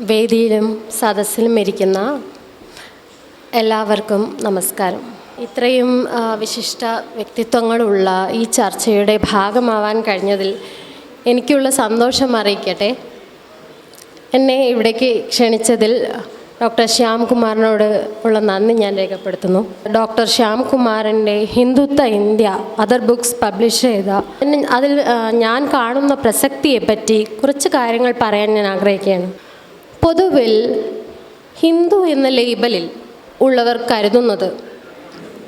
വേദിയിലും സദസ്സിലും ഇരിക്കുന്ന എല്ലാവർക്കും നമസ്കാരം. ഇത്രയും വിശിഷ്ട വ്യക്തിത്വങ്ങളുള്ള ഈ ചർച്ചയുടെ ഭാഗമാവാൻ കഴിഞ്ഞതിൽ എനിക്കുള്ള സന്തോഷം അറിയിക്കട്ടെ. എന്നെ ഇവിടേക്ക് ക്ഷണിച്ചതിൽ ഡോക്ടർ ശ്യാംകുമാറിനോട് ഉള്ള നന്ദി ഞാൻ രേഖപ്പെടുത്തുന്നു. Doctor ശ്യാംകുമാറിന്റെ Hindutva India other books publish ചെയ്ത അതിൽ ഞാൻ കാണുന്ന പ്രസക്തിയെപ്പറ്റി കുറച്ച് കാര്യങ്ങൾ പറയാൻ ഞാൻ ആഗ്രഹിക്കുകയാണ്. പൊതുവിൽ ഹിന്ദു എന്ന ലേബലിൽ ഉള്ളവർ കരുതുന്നത്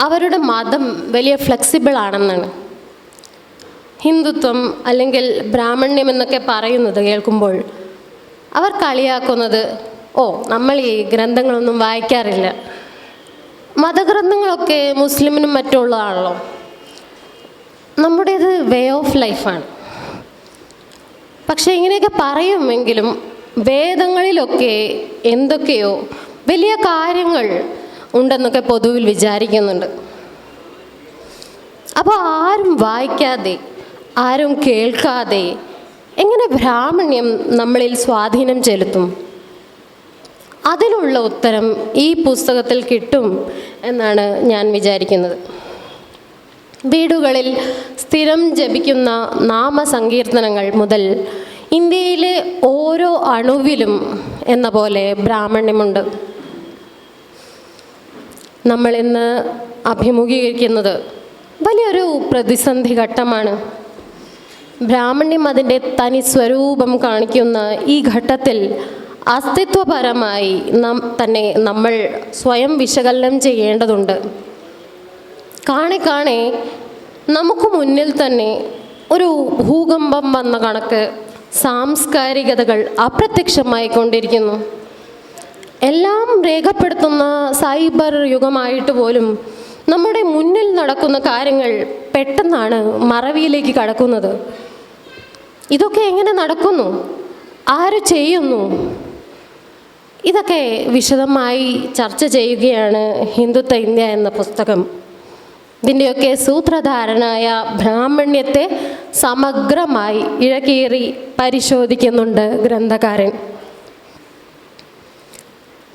അവരുടെ മതം വലിയ ഫ്ലെക്സിബിൾ ആണെന്നാണ്. ഹിന്ദുത്വം അല്ലെങ്കിൽ ബ്രാഹ്മണ്യം എന്നൊക്കെ പറയുന്നത് കേൾക്കുമ്പോൾ അവർ കളിയാക്കുന്നത് ഓ നമ്മൾ ഈ ഗ്രന്ഥങ്ങളൊന്നും വായിക്കാറില്ല. മതഗ്രന്ഥങ്ങളൊക്കെ മുസ്ലിമിനും മറ്റുള്ളതാണല്ലോ. നമ്മുടേത് വേ ഓഫ് ലൈഫാണ് പക്ഷേ ഇങ്ങനെയൊക്കെ പറയുമെങ്കിലും വേദങ്ങളിലൊക്കെ എന്തൊക്കെയോ വലിയ കാര്യങ്ങൾ ഉണ്ടെന്നൊക്കെ പൊതുവിൽ വിചാരിക്കുന്നുണ്ട്. അപ്പോൾ ആരും വായിക്കാതെ ആരും കേൾക്കാതെ എങ്ങനെ ബ്രാഹ്മണ്യം നമ്മളിൽ സ്വാധീനം ചെലുത്തും? അതിനുള്ള ഉത്തരം ഈ പുസ്തകത്തിൽ കിട്ടും എന്നാണ് ഞാൻ വിചാരിക്കുന്നത്. വീടുകളിൽ സ്ഥിരം ജപിക്കുന്ന നാമസങ്കീർത്തനങ്ങൾ മുതൽ ഇന്ത്യയിലെ ഓരോ അണുവിലും എന്ന പോലെ ബ്രാഹ്മണ്യമുണ്ട്. നമ്മൾ ഇന്ന് അഭിമുഖീകരിക്കുന്നത് വലിയൊരു പ്രതിസന്ധി ഘട്ടമാണ്. ബ്രാഹ്മണ്യം അതിന്റെ തനി സ്വരൂപം കാണിക്കുന്ന ഈ ഘട്ടത്തിൽ അസ്തിത്വപരമായി നാം തന്നെ നമ്മൾ സ്വയം വിശകലനം ചെയ്യേണ്ടതുണ്ട്. കാണെ കാണെ നമുക്ക് മുന്നിൽ തന്നെ ഒരു ഭൂകമ്പം വന്ന കണക്ക് സാംസ്കാരികതകൾ അപ്രത്യക്ഷമായി കൊണ്ടിരിക്കുന്നു. എല്ലാം രേഖപ്പെടുത്തുന്ന സൈബർ യുഗമായിട്ട് പോലും നമ്മുടെ മുന്നിൽ നടക്കുന്ന കാര്യങ്ങൾ പെട്ടെന്നാണ് മറവിയിലേക്ക് കടക്കുന്നത്. ഇതൊക്കെ എങ്ങനെ നടക്കുന്നു? ആര് ചെയ്യുന്നു? ഇതൊക്കെ വിശദമായി ചർച്ച ചെയ്യുകയാണ് ഹിന്ദുത്വ ഇന്ത്യ എന്ന പുസ്തകം. ഇതിന്റെയൊക്കെ സൂത്രധാരനായ ബ്രാഹ്മണ്യത്തെ സമഗ്രമായി ഇഴകീറി പരിശോധിക്കുന്നുണ്ട് ഗ്രന്ഥകാരൻ.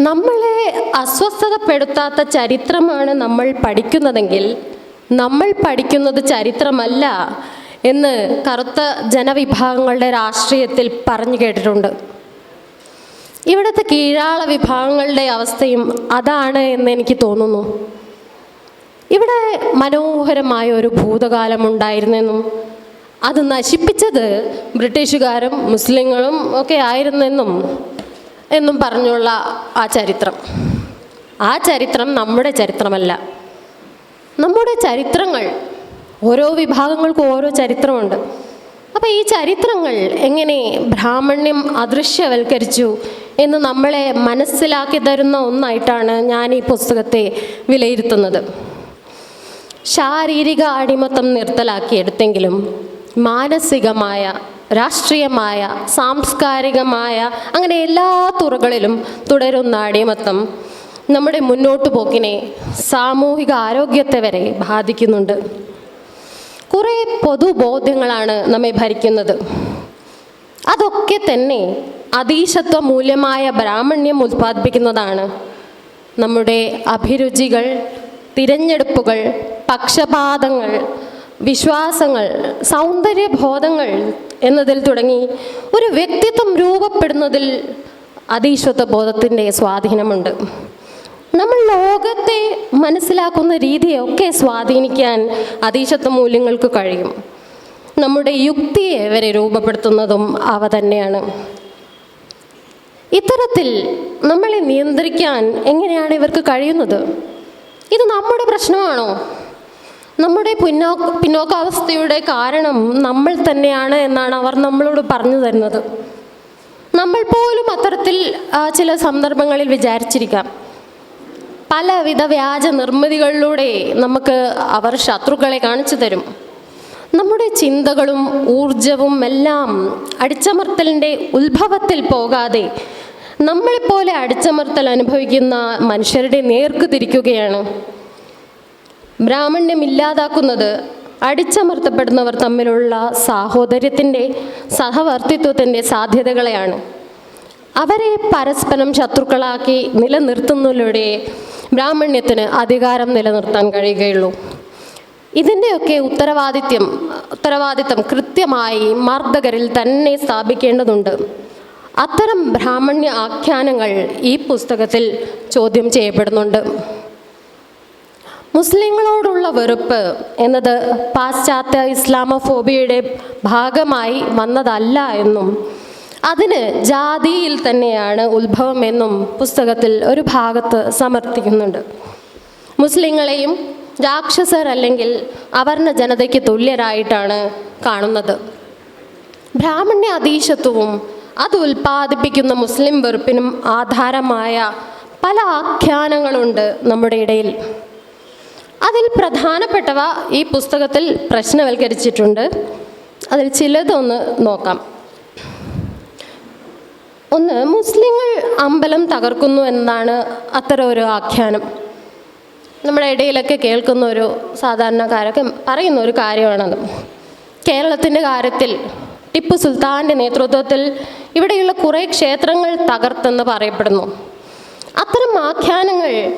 നമ്മളെ അസ്വസ്ഥതപ്പെടുത്താത്ത ചരിത്രമാണ് നമ്മൾ പഠിക്കുന്നതെങ്കിൽ നമ്മൾ പഠിക്കുന്നത് ചരിത്രമല്ല എന്ന് കറുത്ത ജനവിഭാഗങ്ങളുടെ രാഷ്ട്രീയത്തിൽ പറഞ്ഞു കേട്ടിട്ടുണ്ട്. ഇവിടുത്തെ കീഴാള വിഭാഗങ്ങളുടെ അവസ്ഥയും അതാണ് എന്ന് എനിക്ക് തോന്നുന്നു. ഇവിടെ മനോഹരമായ ഒരു ഭൂതകാലം ഉണ്ടായിരുന്നെന്നും അത് നശിപ്പിച്ചത് ബ്രിട്ടീഷുകാരും മുസ്ലിങ്ങളും ഒക്കെ ആയിരുന്നെന്നും എന്നും പറഞ്ഞുള്ള ആ ചരിത്രം. ആ ചരിത്രം നമ്മുടെ ചരിത്രമല്ല. നമ്മുടെ ചരിത്രങ്ങൾ ഓരോ വിഭാഗങ്ങൾക്കും ഓരോ ചരിത്രമുണ്ട്. അപ്പോൾ ഈ ചരിത്രങ്ങൾ എങ്ങനെ ബ്രാഹ്മണ്യം അദൃശ്യവൽക്കരിച്ചു എന്ന് നമ്മളെ മനസ്സിലാക്കി തരുന്ന ഒന്നായിട്ടാണ് ഞാൻ ഈ പുസ്തകത്തെ വിലയിരുത്തുന്നത്. ശാരീരിക അടിമത്തം നിർത്തലാക്കിയെടുത്തെങ്കിലും മാനസികമായ രാഷ്ട്രീയമായ സാംസ്കാരികമായ അങ്ങനെ എല്ലാ തുറകളിലും തുടരുന്ന അടിമത്തം നമ്മുടെ മുന്നോട്ട് പോക്കിനെ സാമൂഹിക ആരോഗ്യത്തെ വരെ ബാധിക്കുന്നുണ്ട്. കുറേ പൊതുബോധ്യങ്ങളാണ് നമ്മെ ഭരിക്കുന്നത്. അതൊക്കെ തന്നെ അതീശത്വ മൂല്യമായ ബ്രാഹ്മണ്യം ഉത്പാദിപ്പിക്കുന്നതാണ് നമ്മുടെ അഭിരുചികൾ തിരഞ്ഞെടുപ്പുകൾ പക്ഷപാതങ്ങൾ വിശ്വാസങ്ങൾ സൗന്ദര്യബോധങ്ങൾ എന്നതിൽ തുടങ്ങി ഒരു വ്യക്തിത്വം രൂപപ്പെടുന്നതിൽ അതീശ്വത്വ ബോധത്തിന്റെ സ്വാധീനമുണ്ട്. നമ്മൾ ലോകത്തെ മനസ്സിലാക്കുന്ന രീതിയൊക്കെ സ്വാധീനിക്കാൻ അതീശത്വ മൂല്യങ്ങൾക്ക് കഴിയും. നമ്മുടെ യുക്തിയെ വരെ രൂപപ്പെടുത്തുന്നതും അവ തന്നെയാണ്. ഇത്തരത്തിൽ നമ്മളെ നിയന്ത്രിക്കാൻ എങ്ങനെയാണ് ഇവർക്ക് കഴിയുന്നത്? ഇത് നമ്മുടെ പ്രശ്നമാണോ? നമ്മുടെ പിന്നോ പിന്നോക്കാവസ്ഥയുടെ കാരണം നമ്മൾ തന്നെയാണ് എന്നാണ് അവർ നമ്മളോട് പറഞ്ഞു തരുന്നത്. നമ്മൾ പോലും അത്തരത്തിൽ ചില സന്ദർഭങ്ങളിൽ വിചാരിച്ചിരിക്കാം. പലവിധ വ്യാജ നിർമ്മിതികളിലൂടെ നമുക്ക് അവർ ശത്രുക്കളെ കാണിച്ചു തരും. നമ്മുടെ ചിന്തകളും ഊർജവും എല്ലാം അടിച്ചമർത്തലിന്റെ ഉത്ഭവത്തിൽ പോകാതെ നമ്മളെപ്പോലെ അടിച്ചമർത്തൽ അനുഭവിക്കുന്ന മനുഷ്യരുടെ നേർക്ക് തിരിക്കുകയാണ്. ബ്രാഹ്മണ്യം ഇല്ലാതാക്കുന്നത് അടിച്ചമർത്തപ്പെടുന്നവർ തമ്മിലുള്ള സാഹോദര്യത്തിന്റെ സഹവർത്തിത്വത്തിന്റെ സാധ്യതകളെയാണ്. അവരെ പരസ്പരം ശത്രുക്കളാക്കി നിലനിർത്തുന്നതിലൂടെ ബ്രാഹ്മണ്യത്തിന് അധികാരം നിലനിർത്താൻ കഴിയുകയുള്ളൂ. ഇതിന്റെയൊക്കെ ഉത്തരവാദിത്യം ഉത്തരവാദിത്തം കൃത്യമായി മർദ്ദകരിൽ തന്നെ സ്ഥാപിക്കേണ്ടതുണ്ട്. അത്തരം ബ്രാഹ്മണ്യ ആഖ്യാനങ്ങൾ ഈ പുസ്തകത്തിൽ ചോദ്യം ചെയ്യപ്പെടുന്നുണ്ട്. മുസ്ലിങ്ങളോടുള്ള വെറുപ്പ് എന്നത് പാശ്ചാത്യ ഇസ്ലാമഫോബിയയുടെ ഭാഗമായി വന്നതല്ല എന്നും അതിന് ജാതിയിൽ തന്നെയാണ് ഉത്ഭവം എന്നും പുസ്തകത്തിൽ ഒരു ഭാഗത്ത് സമർത്ഥിക്കുന്നുണ്ട്. മുസ്ലിങ്ങളെയും രാക്ഷസർ അല്ലെങ്കിൽ അവർണ ജനതയ്ക്ക് തുല്യരായിട്ടാണ് കാണുന്നത്. ബ്രാഹ്മണ്യ അതീശത്വവും അത് ഉൽപ്പാദിപ്പിക്കുന്ന മുസ്ലിം വെറുപ്പിനും ആധാരമായ പല ആഖ്യാനങ്ങളുണ്ട് നമ്മുടെ ഇടയിൽ. അതിൽ പ്രധാനപ്പെട്ടവ ഈ പുസ്തകത്തിൽ പ്രശ്നവൽക്കരിച്ചിട്ടുണ്ട്. അതിൽ ചിലതൊന്ന് നോക്കാം. ഒന്ന് മുസ്ലിങ്ങൾ അമ്പലം തകർക്കുന്നു എന്നതാണ് അത്തരം ഒരു ആഖ്യാനം. നമ്മുടെ ഇടയിലൊക്കെ കേൾക്കുന്ന ഒരു സാധാരണക്കാരൊക്കെ പറയുന്ന ഒരു കാര്യമാണത്. കേരളത്തിന്റെ കാര്യത്തിൽ ടിപ്പു സുൽത്താന്റെ നേതൃത്വത്തിൽ ഇവിടെയുള്ള കുറേ ക്ഷേത്രങ്ങൾ തകർത്തെന്ന് പറയപ്പെടുന്നു. അത്തരം ആഖ്യാനങ്ങൾ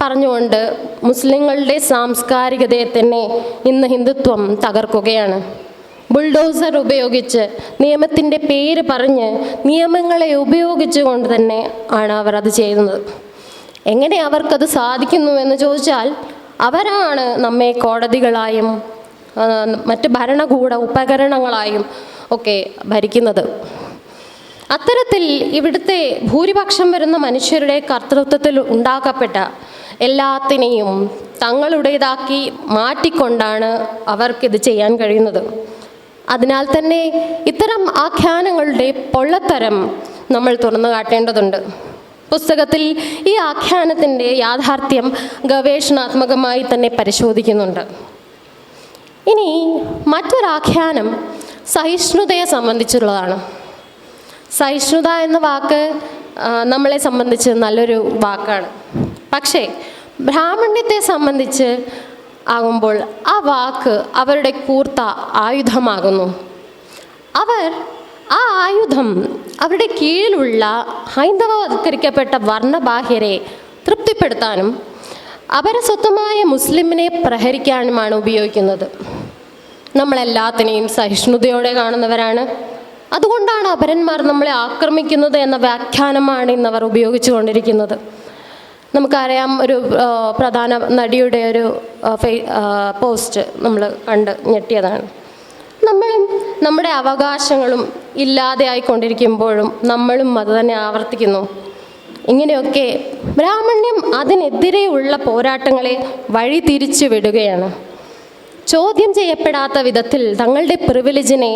പറഞ്ഞുകൊണ്ട് മുസ്ലിങ്ങളുടെ സാംസ്കാരികതയെ തന്നെ ഇന്ന് ഹിന്ദുത്വം തകർക്കുകയാണ്. ബുൾഡോസർ ഉപയോഗിച്ച് നിയമത്തിന്റെ പേര് പറഞ്ഞ് നിയമങ്ങളെ ഉപയോഗിച്ചുകൊണ്ട് തന്നെ ആണ് അവർ അത് ചെയ്യുന്നത്. എങ്ങനെ അവർക്കത് സാധിക്കുന്നു എന്ന് ചോദിച്ചാൽ അവരാണ് നമ്മെ കോടതികളായും മറ്റ് ഭരണകൂട ഉപകരണങ്ങളായും ഒക്കെ ഭരിക്കുന്നത്. അത്തരത്തിൽ ഇവിടുത്തെ ഭൂരിപക്ഷം വരുന്ന മനുഷ്യരുടെ കർത്തൃത്വത്തിൽ ഉണ്ടാക്കപ്പെട്ട എല്ലാത്തിനെയും തങ്ങളുടേതാക്കി മാറ്റിക്കൊണ്ടാണ് അവർക്കിത് ചെയ്യാൻ കഴിയുന്നത്. അതിനാൽ തന്നെ ഇത്തരം ആഖ്യാനങ്ങളുടെ പൊള്ളത്തരം നമ്മൾ തുറന്നു കാട്ടേണ്ടതുണ്ട്. പുസ്തകത്തിൽ ഈ ആഖ്യാനത്തിന്റെ യാഥാർത്ഥ്യം ഗവേഷണാത്മകമായി തന്നെ പരിശോധിക്കുന്നുണ്ട്. ഇനി മറ്റൊരാഖ്യാനം സഹിഷ്ണുതയെ സംബന്ധിച്ചുള്ളതാണ്. സഹിഷ്ണുത എന്ന വാക്ക് നമ്മളെ സംബന്ധിച്ച് നല്ലൊരു വാക്കാണ്. പക്ഷേ ബ്രാഹ്മണ്യത്തെ സംബന്ധിച്ച് ആകുമ്പോൾ ആ വാക്ക് അവരുടെ കൂർത്ത ആയുധമാകുന്നു. അവർ ആ ആയുധം അവരുടെ കീഴിലുള്ള ഹൈന്ദവവൽക്കരിക്കപ്പെട്ട വർണബാഹ്യരെ തൃപ്തിപ്പെടുത്താനും അവരെ സ്വന്തമായ മുസ്ലിമിനെ പ്രഹരിക്കാനുമാണ് ഉപയോഗിക്കുന്നത്. നമ്മളെല്ലാത്തിനെയും സഹിഷ്ണുതയോടെ കാണുന്നവരാണ്. അതുകൊണ്ടാണ് അപരന്മാർ നമ്മളെ ആക്രമിക്കുന്നത് എന്ന വ്യാഖ്യാനമാണ് ഇന്നവർ ഉപയോഗിച്ചു കൊണ്ടിരിക്കുന്നത് നമുക്കറിയാം ഒരു പ്രധാന നടിയുടെ ഒരു പോസ്റ്റ് നമ്മൾ കണ്ട് ഞെട്ടിയതാണ്. നമ്മളും നമ്മുടെ അവകാശങ്ങളും ഇല്ലാതെയായിക്കൊണ്ടിരിക്കുമ്പോഴും നമ്മളും അത് തന്നെ ആവർത്തിക്കുന്നു. ഇങ്ങനെയൊക്കെ ബ്രാഹ്മണ്യം അതിനെതിരെയുള്ള പോരാട്ടങ്ങളെ വഴി തിരിച്ചു വിടുകയാണ്. ചോദ്യം ചെയ്യപ്പെടാത്ത വിധത്തിൽ തങ്ങളുടെ പ്രിവിലേജിനെ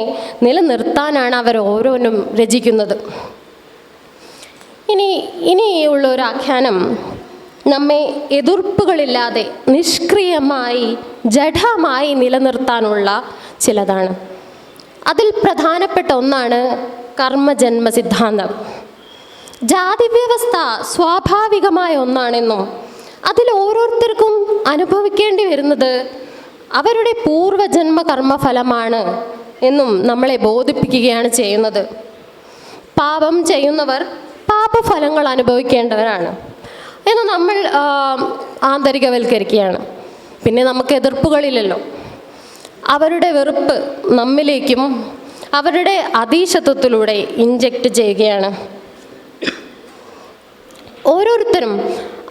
നിലനിർത്താനാണ് അവർ ഓരോന്നും രചിക്കുന്നത്. ഇനി ഇനിയുള്ള ഒരു ആഖ്യാനം. നമ്മെ എതിർപ്പുകളില്ലാതെ നിഷ്ക്രിയമായി ജഡമായി നിലനിർത്താനുള്ള ചിലതാണ്. അതിൽ പ്രധാനപ്പെട്ട ഒന്നാണ് കർമ്മജന്മ സിദ്ധാന്തം ജാതി വ്യവസ്ഥ സ്വാഭാവികമായ ഒന്നാണെന്നും അതിൽ ഓരോരുത്തർക്കും അനുഭവിക്കേണ്ടി വരുന്നത് അവരുടെ പൂർവജന്മ കർമ്മഫലമാണ് എന്നും നമ്മളെ ബോധിപ്പിക്കുകയാണ് ചെയ്യുന്നത്. പാപം ചെയ്യുന്നവർ പാപഫലങ്ങൾ അനുഭവിക്കേണ്ടവരാണ്. എന്ന് നമ്മൾ ആന്തരികവൽക്കരിക്കുകയാണ്. പിന്നെ നമുക്ക് എതിർപ്പുകളില്ലല്ലോ. അവരുടെ വെറുപ്പ് നമ്മിലേക്കും അവരുടെ അതീശത്വത്തിലൂടെ ഇഞ്ചെക്ട് ചെയ്യുകയാണ്. ഓരോരുത്തരും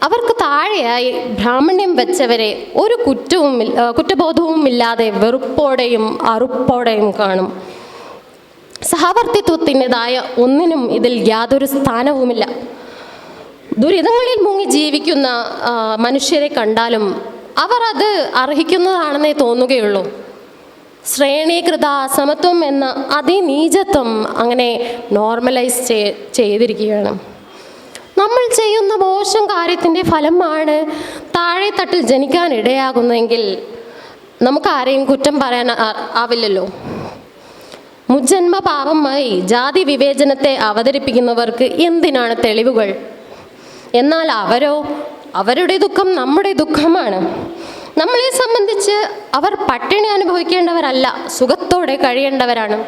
അവർക്ക് താഴെയായി ബ്രാഹ്മണ്യം വെച്ചവരെ ഒരു കുറ്റവും കുറ്റബോധവും ഇല്ലാതെ വെറുപ്പോടെയും അറുപ്പോടെയും കാണും. സഹവർത്തിത്വത്തിന്റെതായ ഒന്നിനും ഇതിൽ യാതൊരു സ്ഥാനവുമില്ല. ദുരിതങ്ങളിൽ മുങ്ങി ജീവിക്കുന്ന മനുഷ്യരെ കണ്ടാലും അവർ അത് അർഹിക്കുന്നതാണെന്നേ തോന്നുകയുള്ളൂ. ശ്രേണീകൃത സമത്വം എന്ന അതിനീചത്വം അങ്ങനെ നോർമലൈസ് ചെയ്തിരിക്കുകയാണ്. നമ്മൾ ചെയ്യുന്ന മോശം കാര്യത്തിന്റെ ഫലമാണ് താഴെ തട്ടിൽ ജനിക്കാൻ കുറ്റം പറയാൻ ആവില്ലല്ലോ. മുജ്ജന്മ പാപമായി ജാതി വിവേചനത്തെ അവതരിപ്പിക്കുന്നവർക്ക് എന്തിനാണ് തെളിവുകൾ? എന്നാൽ അവരോ അവരുടെ ദുഃഖം നമ്മുടെ ദുഃഖമാണ്. നമ്മളെ സംബന്ധിച്ച് അവർ പട്ടിണി അനുഭവിക്കേണ്ടവരല്ല സുഖത്തോടെ കഴിയേണ്ടവരാണ്.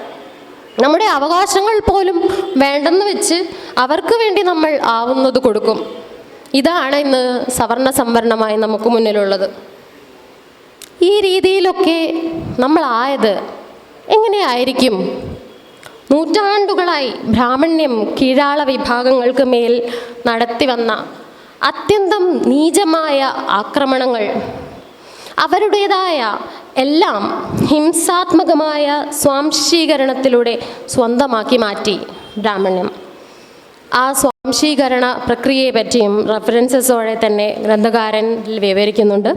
നമ്മുടെ അവകാശങ്ങൾ പോലും വേണ്ടെന്ന് വെച്ച് അവർക്ക് വേണ്ടി നമ്മൾ ആവുന്നത് കൊടുക്കും. ഇതാണ് ഇന്ന് സവർണ സംവരണമായി നമുക്ക് മുന്നിലുള്ളത്. ഈ രീതിയിലൊക്കെ നമ്മളായത് എങ്ങനെയായിരിക്കും? നൂറ്റാണ്ടുകളായി ബ്രാഹ്മണ്യം കീഴാള വിഭാഗങ്ങൾക്ക് മേൽ നടത്തി വന്ന അത്യന്തം നീചമായ ആക്രമണങ്ങൾ. അവരുടേതായ എല്ലാം ഹിംസാത്മകമായ സ്വാംശീകരണത്തിലൂടെ സ്വന്തമാക്കി മാറ്റി ബ്രാഹ്മണ്യം. ആ സ്വാംശീകരണ പ്രക്രിയയെ പറ്റിയും റെഫറൻസസോടെ തന്നെ ഗ്രന്ഥകാരൻ വിവരിക്കുന്നുണ്ട്.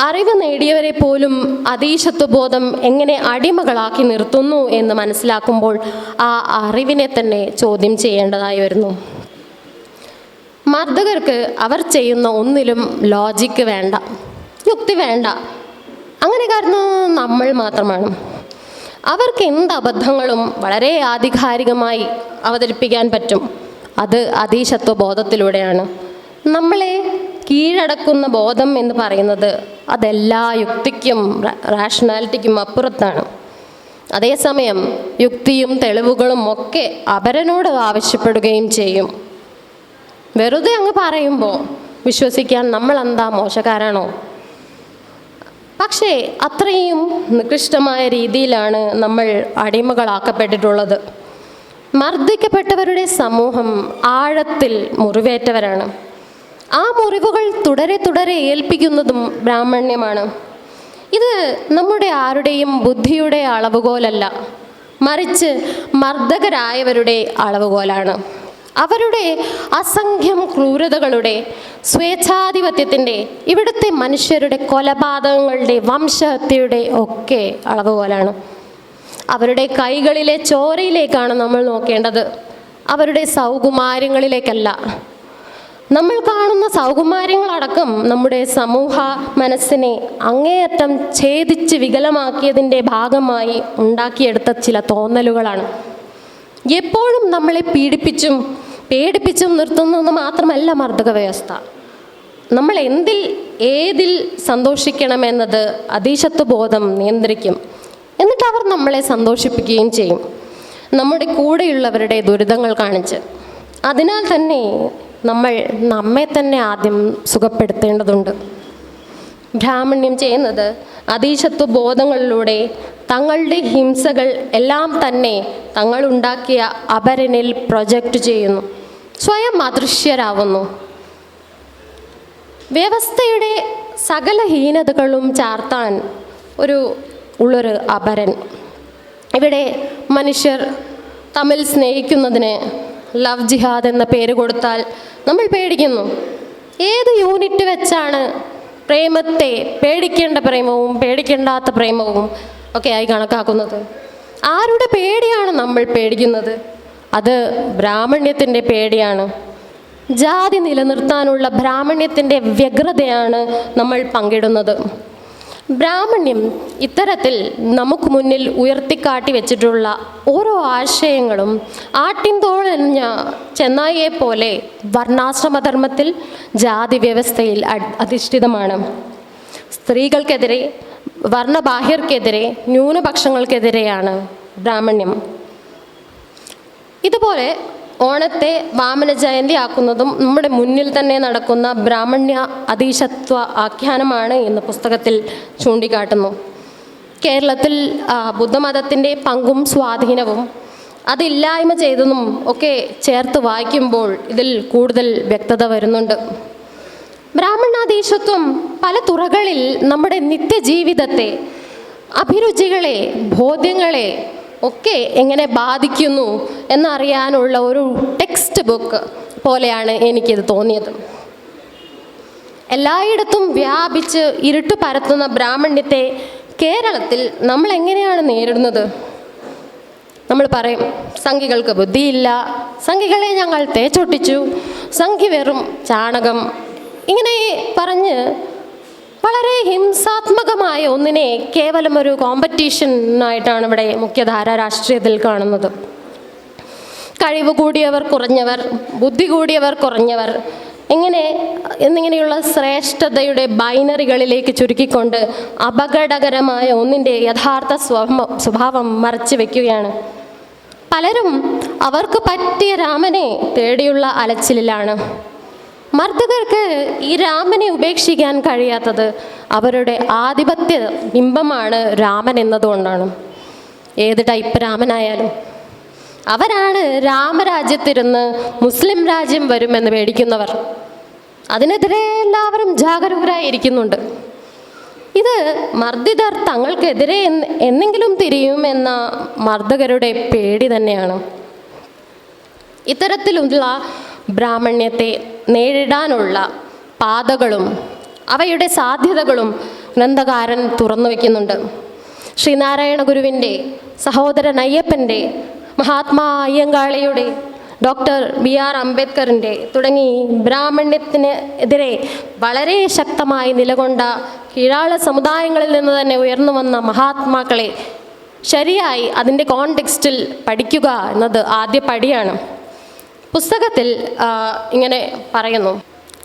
അറിവ് നേടിയവരെ പോലും അതീശത്വബോധം എങ്ങനെ അടിമകളാക്കി നിർത്തുന്നു എന്ന് മനസ്സിലാക്കുമ്പോൾ ആ അറിവിനെ തന്നെ ചോദ്യം ചെയ്യേണ്ടതായി വരുന്നു. മർദ്ദകർക്ക് അവർ ചെയ്യുന്ന ഒന്നിലും ലോജിക്ക് വേണ്ട യുക്തി വേണ്ട. അങ്ങനെ കാരണം നമ്മൾ മാത്രമാണ്. അവർക്ക് എന്ത് അബദ്ധങ്ങളും വളരെ ആധികാരികമായി അവതരിപ്പിക്കാൻ പറ്റും. അത് അതീശത്വ ബോധത്തിലൂടെയാണ് നമ്മളെ കീഴടക്കുന്ന ബോധം എന്ന് പറയുന്നത് അതെല്ലാ യുക്തിക്കും റാഷണാലിറ്റിക്കും അപ്പുറത്താണ്. അതേസമയം യുക്തിയും തെളിവുകളും ഒക്കെ അപരനോട് ആവശ്യപ്പെടുകയും ചെയ്യും. വെറുതെ അങ്ങ് പറയുമ്പോൾ വിശ്വസിക്കാൻ നമ്മൾ എന്താ മോശക്കാരാണോ? പക്ഷേ അത്രയും നികൃഷ്ടമായ രീതിയിലാണ് നമ്മൾ അടിമകളാക്കപ്പെട്ടിട്ടുള്ളത്. മർദ്ദിക്കപ്പെട്ടവരുടെ സമൂഹം ആഴത്തിൽ മുറിവേറ്റവരാണ്. ആ മുറിവുകൾ തുടരെ തുടരെ ഏൽപ്പിക്കുന്നതും ബ്രാഹ്മണ്യമാണ്. ഇത് നമ്മുടെ ആരുടെയും ബുദ്ധിയുടെ അളവുകോലല്ല. മറിച്ച് മർദ്ദകരായവരുടെ അളവുകോലാണ്. അവരുടെ അസംഖ്യം ക്രൂരതകളുടെ സ്വേച്ഛാധിപത്യത്തിന്റെ ഇവിടുത്തെ മനുഷ്യരുടെ കൊലപാതകങ്ങളുടെ വംശഹത്യയുടെ ഒക്കെ അളവുകോലാണ്. അവരുടെ കൈകളിലെ ചോരയിലേക്കാണ് നമ്മൾ നോക്കേണ്ടത്. അവരുടെ സൗകുമാര്യങ്ങളിലേക്കല്ല. നമ്മൾ കാണുന്ന സൗകുമാര്യങ്ങളടക്കം നമ്മുടെ സമൂഹ മനസ്സിനെ അങ്ങേയറ്റം ഛേദിച്ച് വികലമാക്കിയതിന്റെ ഭാഗമായി ഉണ്ടാക്കിയെടുത്ത ചില തോന്നലുകളാണ്. എപ്പോഴും നമ്മളെ പീഡിപ്പിച്ചും പേടിപ്പിച്ചും നിർത്തുന്നതെന്ന് മാത്രമല്ല മർദ്ദക വ്യവസ്ഥ. നമ്മൾ എന്തിൽ ഏതിൽ സന്തോഷിക്കണമെന്നത് അതീശത്വ ബോധം നിയന്ത്രിക്കും. എന്നിട്ട് അവർ നമ്മളെ സന്തോഷിപ്പിക്കുകയും ചെയ്യും. നമ്മുടെ കൂടെയുള്ളവരുടെ ദുരിതങ്ങൾ കാണിച്ച്. അതിനാൽ തന്നെ നമ്മൾ നമ്മെ തന്നെ ആദ്യം സുഖപ്പെടുത്തേണ്ടതുണ്ട്. ബ്രാഹ്മണ്യം ചെയ്യുന്നത് അതീശത്വ ബോധങ്ങളിലൂടെ തങ്ങളുടെ ഹിംസകൾ എല്ലാം തന്നെ തങ്ങളുണ്ടാക്കിയ അപരനിൽ പ്രൊജക്റ്റ് ചെയ്യുന്നു. സ്വയം അദൃശ്യരാവുന്നു. വ്യവസ്ഥയുടെ സകല ഹീനതകളും ചാർത്താൻ ഒരു ഉള്ളൊരു അപരൻ. ഇവിടെ മനുഷ്യർ തമ്മിൽ സ്നേഹിക്കുന്നതിന് ലവ് ജിഹാദ് എന്ന പേര് കൊടുത്താൽ നമ്മൾ പേടിക്കുന്നു. ഏത് യൂണിറ്റ് വെച്ചാണ് പ്രേമത്തെ പേടിക്കേണ്ട പ്രേമവും പേടിക്കേണ്ടാത്ത പ്രേമവും ഒക്കെ ആയി കണക്കാക്കുന്നത്? ആരുടെ പേടിയാണ് നമ്മൾ പേടിക്കുന്നത്? അത് ബ്രാഹ്മണ്യത്തിന്റെ പേടിയാണ്. ജാതി നിലനിർത്താനുള്ള ബ്രാഹ്മണ്യത്തിന്റെ വ്യഗ്രതയാണ് നമ്മൾ പങ്കിടുന്നത്. ബ്രാഹ്മണ്യം ഇത്തരത്തിൽ നമുക്ക് മുന്നിൽ ഉയർത്തിക്കാട്ടി വെച്ചിട്ടുള്ള ഓരോ ആശയങ്ങളും ആട്ടിൻതോഴഞ്ഞ ചെന്നായിയെ പോലെ വർണാശ്രമധർമ്മത്തിൽ ജാതി വ്യവസ്ഥയിൽ അധിഷ്ഠിതമാണ്. സ്ത്രീകൾക്കെതിരെ വർണബാഹ്യർക്കെതിരെ ന്യൂനപക്ഷങ്ങൾക്കെതിരെയാണ് ബ്രാഹ്മണ്യം. ഇതുപോലെ ഓണത്തെ വാമന ജയന്തി ആക്കുന്നതും നമ്മുടെ മുന്നിൽ തന്നെ നടക്കുന്ന ബ്രാഹ്മണ്യ അതീശത്വ ആഖ്യാനമാണ് എന്ന് പുസ്തകത്തിൽ ചൂണ്ടിക്കാട്ടുന്നു. കേരളത്തിൽ ബുദ്ധമതത്തിന്റെ പങ്കും സ്വാധീനവും അതില്ലായ്മ ചെയ്തതും ഒക്കെ ചേർത്ത് വായിക്കുമ്പോൾ ഇതിൽ കൂടുതൽ വ്യക്തത വരുന്നുണ്ട്. ബ്രാഹ്മണാധീശത്വം പല തുറകളിൽ നമ്മുടെ നിത്യജീവിതത്തെ അഭിരുചികളെ ബോധ്യങ്ങളെ ഒക്കെ എങ്ങനെ ബാധിക്കുന്നു എന്നറിയാനുള്ള ഒരു ടെക്സ്റ്റ് ബുക്ക് പോലെയാണ് എനിക്കിത് തോന്നിയത്. എല്ലായിടത്തും വ്യാപിച്ച് ഇരുട്ട് പരത്തുന്ന ബ്രാഹ്മണ്യത്തെ കേരളത്തിൽ നമ്മൾ എങ്ങനെയാണ് നേരിടുന്നത്? നമ്മൾ പറയും സംഖികൾക്ക് ബുദ്ധിയില്ല സംഖികളെ ഞങ്ങൾ തേച്ചൊട്ടിച്ചു സംഖി വെറും ചാണകം ഇങ്ങനെ പറഞ്ഞ് വളരെ ഹിംസാത്മകമായ ഒന്നിനെ കേവലം ഒരു കോമ്പറ്റീഷനായിട്ടാണ് ഇവിടെ മുഖ്യധാര രാഷ്ട്രീയത്തിൽ കാണുന്നത്. കഴിവ് കൂടിയവർ കുറഞ്ഞവർ ബുദ്ധി കൂടിയവർ കുറഞ്ഞവർ ഇങ്ങനെ എന്നിങ്ങനെയുള്ള ശ്രേഷ്ഠതയുടെ ബൈനറികളിലേക്ക് ചുരുക്കിക്കൊണ്ട് അപകടകരമായ ഒന്നിന്റെ യഥാർത്ഥ സ്വഭ സ്വഭാവം മറച്ചു വയ്ക്കുകയാണ് പലരും അവർക്ക് പറ്റിയ രാമനെ തേടിയുള്ള അലച്ചിലിലാണ് മർദ്ദകർക്ക് ഈ രാമനെ ഉപേക്ഷിക്കാൻ കഴിയാത്തത് അവരുടെ ആധിപത്യ ബിംബമാണ് രാമൻ എന്നതുകൊണ്ടാണ്. ഏത് ടൈപ്പ് രാമനായാലും. അവരാണ് രാമരാജ്യത്തിരുന്ന് മുസ്ലിം രാജ്യം വരുമെന്ന് പേടിക്കുന്നവർ. അതിനെതിരെ എല്ലാവരും ജാഗരൂകരായിരിക്കുന്നുണ്ട്. ഇത് മർദ്ദിതർ തങ്ങൾക്കെതിരെ എന്ന് എന്നെങ്കിലും തിരിയുമെന്ന മർദ്ദകരുടെ പേടി തന്നെയാണ്. ഇത്തരത്തിലുള്ള ബ്രാഹ്മണ്യത്തെ നേരിടാനുള്ള പാതകളും അവയുടെ സാധ്യതകളും ഗ്രന്ഥകാരൻ തുറന്നു വയ്ക്കുന്നുണ്ട് ശ്രീനാരായണ ഗുരുവിന്റെ സഹോദരൻ അയ്യപ്പന്റെ മഹാത്മാ അയ്യങ്കാളിയുടെ ഡോക്ടർ ബി ആർ അംബേദ്കറിന്റെ തുടങ്ങി ബ്രാഹ്മണ്യത്തിന് എതിരെ വളരെ ശക്തമായി നിലകൊണ്ട കീഴാള സമുദായങ്ങളിൽ നിന്ന് തന്നെ ഉയർന്നു വന്ന മഹാത്മാക്കളെ ശരിയായി അതിന്റെ കോണ്ടെക്സ്റ്റിൽ പഠിക്കുക എന്നത് ആദ്യ പടിയാണ്. പുസ്തകത്തിൽ ഇങ്ങനെ പറയുന്നു.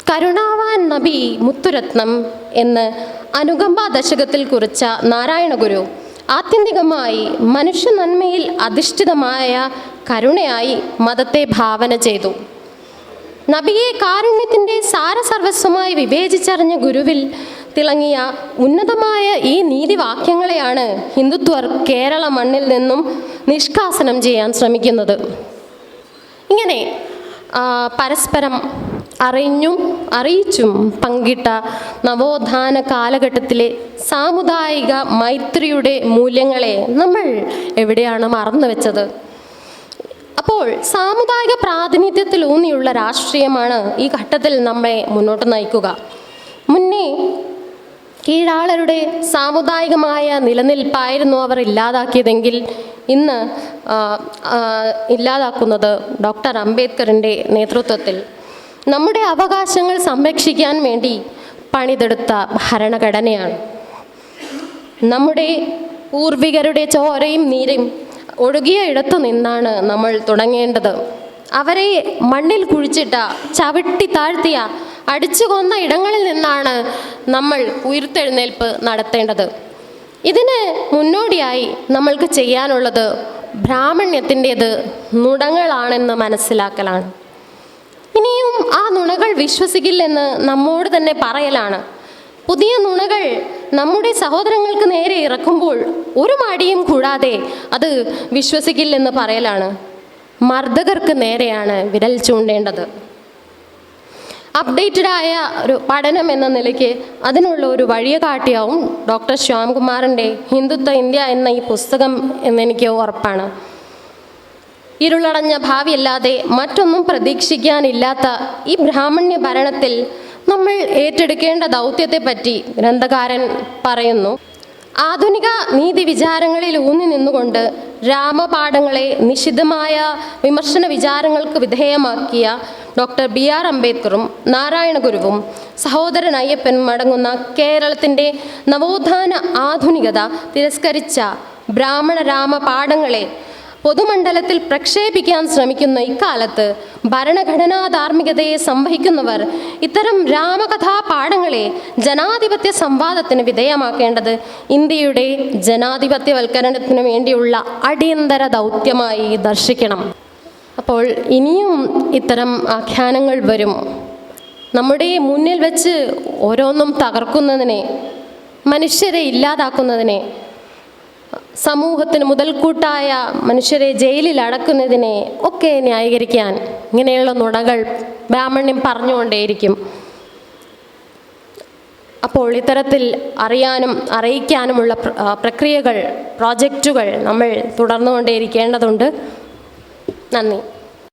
കരുണാവാൻ നബി മുത്തുരത്നം എന്ന് അനുകമ്പ ദശകത്തിൽ കുറിച്ച നാരായണ ഗുരു ആത്യന്തികമായി മനുഷ്യ നന്മയിൽ അധിഷ്ഠിതമായ കരുണയായി മതത്തെ ഭാവന ചെയ്തു. നബിയെ കാരുണ്യത്തിന്റെ സാരസർവസ്വമായി വിവേചിച്ചറിഞ്ഞ ഗുരുവിൽ തിളങ്ങിയ ഉന്നതമായ ഈ നീതിവാക്യങ്ങളെയാണ് ഹിന്ദുത്വർ കേരള മണ്ണിൽ നിന്നും നിഷ്കാസനം ചെയ്യാൻ ശ്രമിക്കുന്നത്. ഇങ്ങനെ പരസ്പരം അറിഞ്ഞും അറിയിച്ചും പങ്കിട്ട നവോത്ഥാന കാലഘട്ടത്തിലെ സാമുദായിക മൈത്രിയുടെ മൂല്യങ്ങളെ നമ്മൾ എവിടെയാണ് മറന്നു വെച്ചത്? അപ്പോൾ സാമുദായിക പ്രാതിനിധ്യത്തിൽ ഊന്നിയുള്ള രാഷ്ട്രീയമാണ് ഈ ഘട്ടത്തിൽ നമ്മെ മുന്നോട്ട് നയിക്കുക. മുന്നേ കീഴാളരുടെ സാമുദായികമായ നിലനിൽപ്പായിരുന്നു അവർ ഇല്ലാതാക്കിയതെങ്കിൽ ഇന്ന് ഇല്ലാതാക്കുന്നത് ഡോക്ടർ അംബേദ്കറിന്റെ നേതൃത്വത്തിൽ. നമ്മുടെ അവകാശങ്ങൾ സംരക്ഷിക്കാൻ വേണ്ടി പണിതെടുത്ത ഭരണഘടനയാണ്. നമ്മുടെ പൂർവികരുടെ ചോരയും നീരും ഒഴുകിയ ഇടത്തു നിന്നാണ് നമ്മൾ തുടങ്ങേണ്ടത്. അവരെ മണ്ണിൽ കുഴിച്ചിട്ട ചവിട്ടി താഴ്ത്തിയ അടിച്ചു കൊന്ന ഇടങ്ങളിൽ നിന്നാണ് നമ്മൾ ഉയർത്തെഴുന്നേൽപ്പ് നടത്തേണ്ടത്. ഇതിന് മുന്നോടിയായി നമ്മൾക്ക് ചെയ്യാനുള്ളത് ബ്രാഹ്മണ്യത്തിന്റേത് നുണങ്ങളാണെന്ന് മനസ്സിലാക്കലാണ്. ഇനിയും ആ നുണകൾ വിശ്വസിക്കില്ലെന്ന് നമ്മോട് തന്നെ പറയലാണ്. പുതിയ നുണകൾ നമ്മുടെ സഹോദരങ്ങൾക്ക് നേരെ ഇറക്കുമ്പോൾ ഒരു മടിയും കൂടാതെ അത് വിശ്വസിക്കില്ലെന്ന് പറയലാണ്. മർദ്ദകർക്ക് നേരെയാണ് വിരൽ ചൂണ്ടേണ്ടത്. അപ്ഡേറ്റഡ് ആയ ഒരു പഠനം എന്ന നിലയ്ക്ക് അതിനുള്ള ഒരു വഴിയെ കാട്ടിയാവും ഡോക്ടർ ശ്യാംകുമാറിന്റെ ഹിന്ദുത്വ ഇന്ത്യ എന്ന ഈ പുസ്തകം എന്നെനിക്ക് ഉറപ്പാണ്. ഇരുളടഞ്ഞ ഭാവിയല്ലാതെ മറ്റൊന്നും പ്രതീക്ഷിക്കാനില്ലാത്ത ഈ ബ്രാഹ്മണ്യ ഭരണത്തിൽ നമ്മൾ ഏറ്റെടുക്കേണ്ട ദൗത്യത്തെപ്പറ്റി ഗ്രന്ഥകാരൻ പറയുന്നു. ആധുനിക നീതി വിചാരങ്ങളിൽ ഊന്നി നിന്നുകൊണ്ട് രാമപാഠങ്ങളെ നിശിതമായ വിമർശന വിചാരങ്ങൾക്ക് വിധേയമാക്കിയ ഡോക്ടർ ബി ആർ അംബേദ്കറും നാരായണ ഗുരുവും സഹോദരൻ അയ്യപ്പനും അടങ്ങുന്ന കേരളത്തിന്റെ നവോത്ഥാന ആധുനികത തിരസ്കരിച്ച ബ്രാഹ്മണ രാമ പാഠങ്ങളെ പൊതുമണ്ഡലത്തിൽ പ്രക്ഷേപിക്കാൻ ശ്രമിക്കുന്ന ഇക്കാലത്ത് ഭരണഘടനാ ധാർമ്മികതയെ സംവഹിക്കുന്നവർ ഇത്തരം രാമകഥാ പാഠങ്ങളെ ജനാധിപത്യ സംവാദത്തിന് വിധേയമാക്കേണ്ടത് ഇന്ത്യയുടെ ജനാധിപത്യവൽക്കരണത്തിന് വേണ്ടിയുള്ള അടിയന്തര ദൗത്യമായി ദർശിക്കണം. അപ്പോൾ ഇനിയും ഇത്തരം ആഖ്യാനങ്ങൾ വരും. നമ്മുടെ മുന്നിൽ വെച്ച് ഓരോന്നും തകർക്കുന്നതിനെ മനുഷ്യരെ ഇല്ലാതാക്കുന്നതിനെ സമൂഹത്തിന് മുതൽക്കൂട്ടായ മനുഷ്യരെ ജയിലിൽ അടക്കുന്നതിനെ ഒക്കെ ന്യായീകരിക്കാൻ ഇങ്ങനെയുള്ള നുണകൾ ബ്രാഹ്മണ്യം പറഞ്ഞുകൊണ്ടേയിരിക്കും. അപ്പോൾ ഇത്തരത്തിൽ അറിയാനും അറിയിക്കാനുമുള്ള പ്രക്രിയകൾ പ്രോജക്റ്റുകൾ നമ്മൾ തുടർന്നുകൊണ്ടേയിരിക്കേണ്ടതുണ്ട്. നന്ദി.